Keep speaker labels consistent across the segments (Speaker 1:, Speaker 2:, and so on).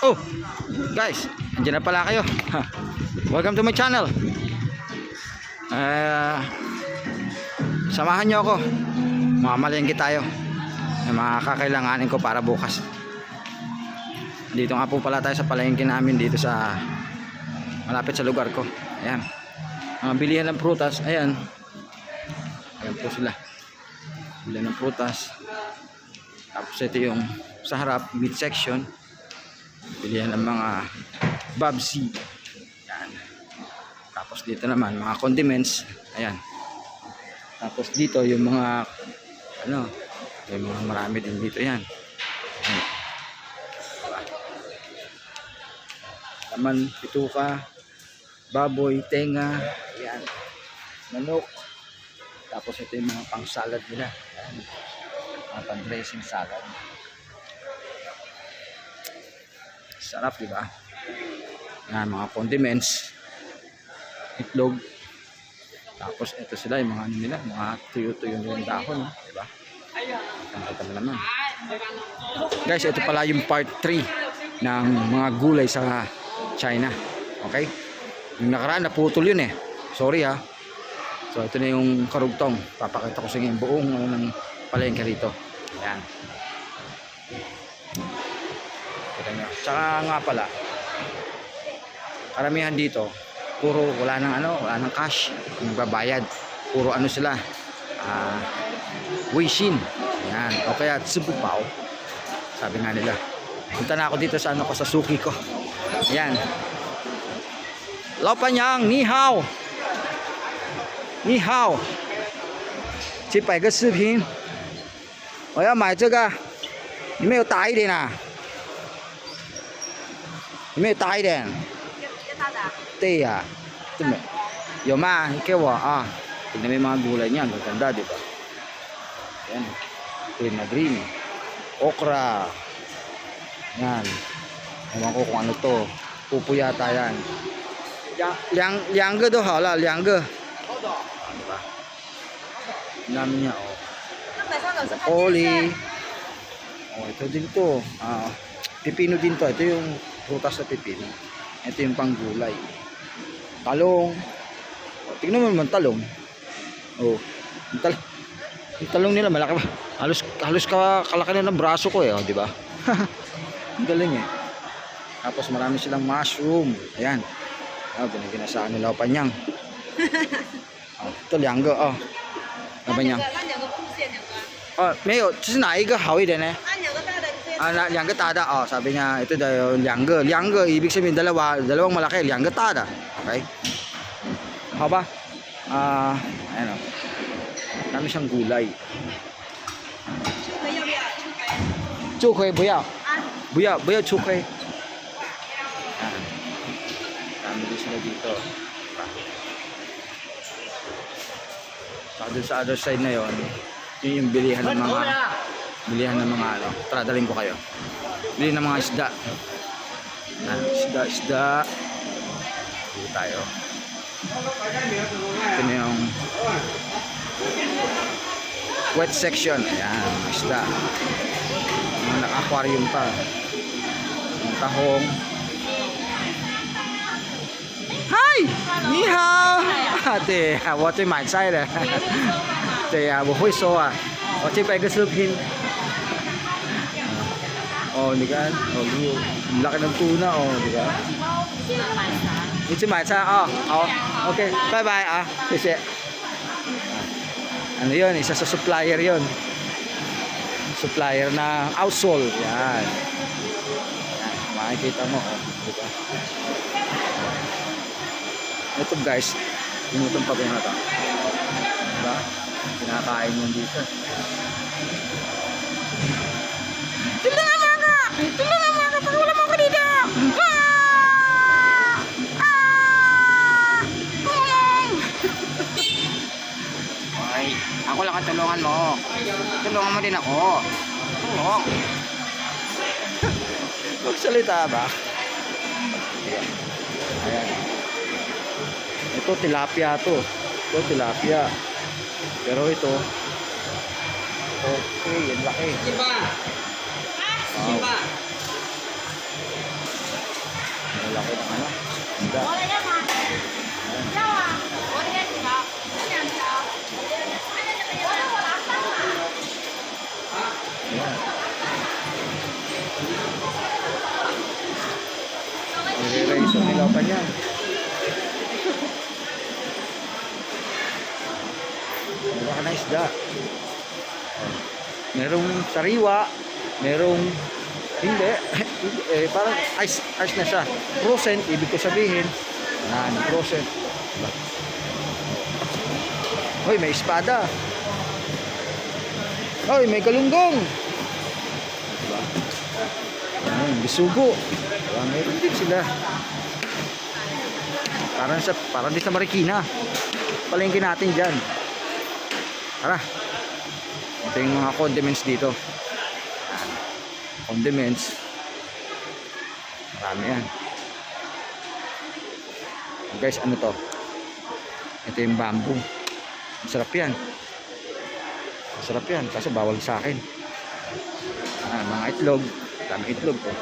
Speaker 1: Oh, guys, andyan na pala kayo. Welcome to my channel. Eh, samahan nyo ako. Mamalengke tayo. Yung mga kakailanganin ko para bukas. Dito nga po pala tayo sa palengke namin dito sa malapit sa lugar ko. Ayan. Mga bilihan ng prutas. Ayan. Ayan po sila. Bilihan ng prutas. Tapos ito yung sa harap, mid section. Bilihan ng mga babsi. Ayan. Tapos dito naman, mga condiments. Ayan. Tapos dito yung mga ano, yung mga marami din dito yan. Ayan. Laman, pituka, baboy, tenga, ayan. Manok. Tapos ito yung mga pang salad nila. Ayan. Mga pang dressing salad. Sarap, di ba? Yan, mga condiments. Itlog. Tapos ito sila, yung mga ano nila, mga tuyo-tuyo nilang dahon, di ba? Mo naman. Guys, ito pala yung part 3 ng mga gulay sa China. Okay? Yung nakaraan, naputol yun eh. Sorry ha. So, ito na yung karugtong. Papakita ko sa inyo yung buong ano, ng palengke rito. Ayan. Kita nyo. Tsaka nga pala, karamihan dito, puro wala nang ano, wala nang cash. Yung babayad. Puro ano sila, ah, Weixin. Ayan. O kaya Tsubupao. Sabi nga nila. Punta na ako dito sa ano ko, sa suki ko. Ayan. Lao Panyang, ni hao. Ni hao. 去摆个视频。 我要买这个，有没有大一点啊？有没有大一点？对呀、啊，这么有吗？你给我啊，你那边蛮多了，你看看大的吧。看，对嘛，green，奥克拉，我们国黄的多，乌布亚大样。两两两个都好了，两个。好。好的吧。那么。Oli. Oh, ito din to. Ah, pipino din to. Ito yung prutas na pipino. Ito yung panggulay. Talong. Oh, tingnan mo naman talong. Oh, yung, tal yung talong nila malaki pa. Halos halos ka kalaki na ng braso ko eh, oh, di ba? Ang galing eh. Tapos marami silang mushroom. Ayan. Oh, binigyan na sa nila panyang. Oh, ito lianggo oh. 老板哦，没有，这是哪一个好一点呢？
Speaker 2: 那两个大的这
Speaker 1: Ah, na, 两个大的哦，sabi niya, ito daw, 两个，两个 ibig sabihin dalawa, dalawang malaki, 两个大的. Okay? Haba? ba? Ah, ayan o. Dami siyang gulay.
Speaker 2: 个要不要？
Speaker 1: 猪葵不要，
Speaker 2: 啊，
Speaker 1: 不要，不要猪葵. Ayan. Dami din sila dito. Saka dun sa other side na yon, yun yung bilihan ng mga bilihan ng mga ano. Tara dalhin ko kayo. Bili ng mga isda. Na, isda isda. Dito tayo. Ito yung wet section. Ayan isda. Mga naka aquarium pa. Yung tahong. Hi! Ni hao! Ate what's in my side eh. 对呀、我会说啊。我去拍个视频。Oh, di ka? Oh, lu- ang laki ng tuna, oh, di ka? 你去买菜啊、好，OK，拜拜啊，谢谢。Ah, Ano yun? Isa sa supplier yun. Supplier ng outsole. Yan. Yan. Makikita mo. Oh, di ba? Ito guys, pinutong pa ba yung ito? Diba? Kinakain mo dito. Tulungan mo ako! Tulungan mo ako! Pagwala mo ako dito! Ah! Ah! Tulong! Ay, ako lang ang tulungan mo. Tulungan mo din ako. Tulong. Magsalita ba? Ayan. Ito tilapia to. Ito tilapia. Pero ito, okay, ang laki. Iba! Wow. Iba! Ang laki ng ano. Iba. Nire-raise ang ilaw pa niya. Wala na isda. Merong sariwa, merong hindi. eh, parang ice, ice na siya. Frozen, ibig ko sabihin. Yan, frozen. Hoy, may espada. Hoy, may galunggong. Diba? Ayun, bisugo. Diba? Meron din sila. Parang sa, parang din sa Marikina. Palengke natin dyan. Tara. Ito yung mga condiments dito. Condiments. Marami yan. Guys, ano to? Ito yung bamboo. Masarap yan. Masarap yan. Kaso bawal sa akin. Ah, mga itlog. Dami itlog oh. to.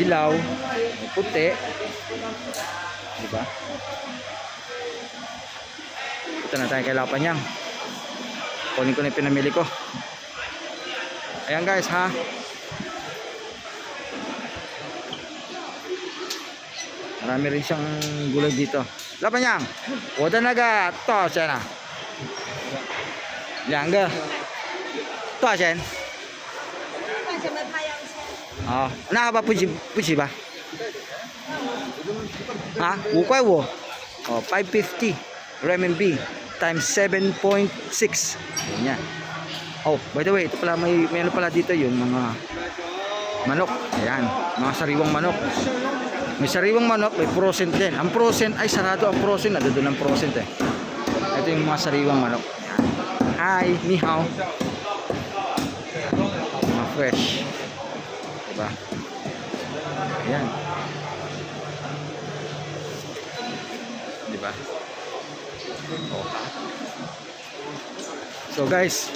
Speaker 1: Dilaw. Puti. Diba? Ito na tayo kay Lapanyang. Kunin ko na yung pinamili ko. Ayan guys ha. Marami rin siyang gulay dito. Lapanyang, 我的那个多少钱啊？两个多少钱？
Speaker 2: 半钱的太阳钱。
Speaker 1: 好，那好吧，不起不起吧？啊，五块五。哦，five fifty RMB times 7.6. Yan yan. Oh, by the way, ito pala may may ano pala dito yung mga manok. Ayan, mga sariwang manok. May sariwang manok, may frozen din. Ang frozen ay sarado ang frozen, nado doon ang frozen eh. Ito yung mga sariwang manok. Ayan. Hi, ni hao. Mga fresh. Diba? Ayan. Diba? So guys,